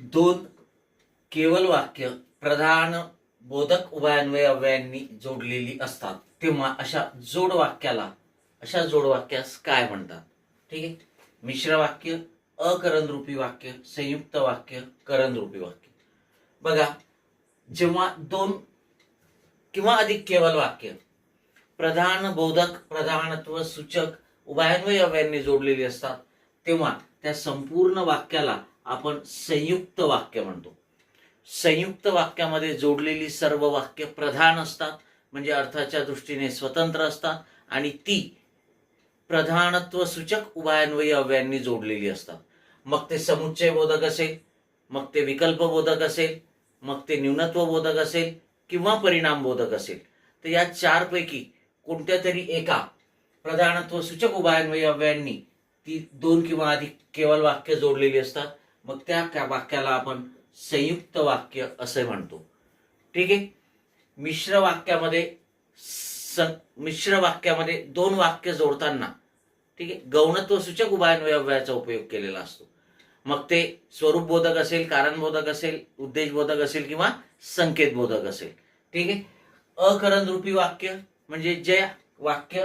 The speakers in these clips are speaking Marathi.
दोन केवल वाक्य प्रधान बोधक उभयान्वय अव्ययांनी जोडलेली असतात. तेव्हा अशा जोड वाक्याला अशा जोड वाक्यास काय म्हणतात? ठीक आहे? मिश्र वाक्य अकरणरूपी वाक्य संयुक्त वाक्य करणरूपी वाक्य. बघा जेव्हा दोन किंवा अधिक केवल वाक्य प्रधान बोधक प्रधानत्व सूचक उभयान्वय अव्ययांनी जोडलेली असतात तेव्हा त्या संपूर्ण वाक्याला आपण संयुक्त वाक्य म्हणतो. संयुक्त वाक्यामध्ये जोडलेली सर्व वाक्य प्रधान असतात म्हणजे अर्थाच्या दृष्टीने स्वतंत्र असतात आणि ती प्रधानत्व सूचक उभयान्वयी अव्यांनी जोडलेली असतात. मग ते समुच्चय बोधक असेल मग ते विकल्प बोधक असेल मग ते न्यूनत्व बोधक असेल किंवा परिणाम बोधक असेल. तर या चारपैकी कोणत्या तरी एका प्रधानत्व सूचक उभयान्वयी अव्यांनी ती दोन किंवा अधिक केवळ वाक्य जोडलेली असतात. मग त्या वाक्याला आपण संयुक्त वाक्य असे म्हणतो. ठीक आहे? मिश्र वाक्यामध्ये मिश्र वाक्यामध्ये दोन वाक्य जोडताना ठीक आहे? गौणत्व सूचक उभयान्वय उपयोग केलेला असतो. मग ते स्वरूप बोधक असेल कारणबोधक असेल उद्देशबोधक असेल किंवा संकेत बोधक असेल. ठीक आहे? अकरण रूपी वाक्य म्हणजे जे वाक्य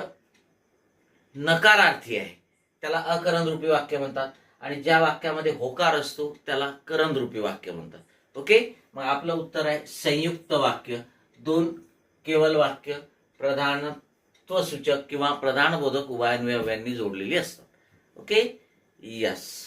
नकारार्थी आहे त्याला अकरण रूपी वाक्य म्हणतात. आणि ज्या वाक्यामध्ये होकार असतो त्याला करंदरूपी वाक्य म्हणतात. ओके? मग आपलं उत्तर आहे संयुक्त वाक्य. दोन केवल वाक्य प्रधानत्व सूचक किंवा प्रधानबोधक उभयान्वय जोडलेली असतात. ओके? यस